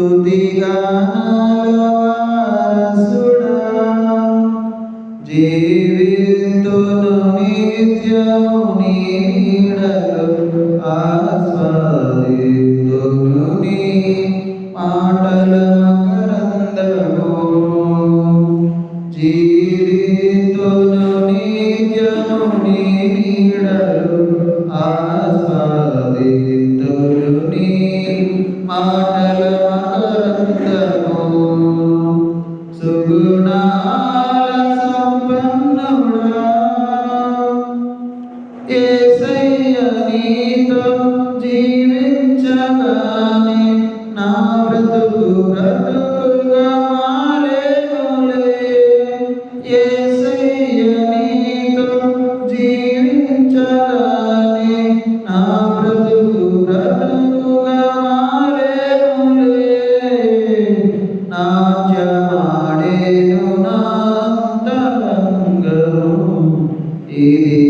స్తుతిగా జీవితును నిత్యము నీడలు ఆస్వాదితును నీ మాటల మకరందము జీవితును నిత్యము నీ నీడలు ఆస్వాదితును నీ మాట سبحان Eh,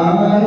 അവൻ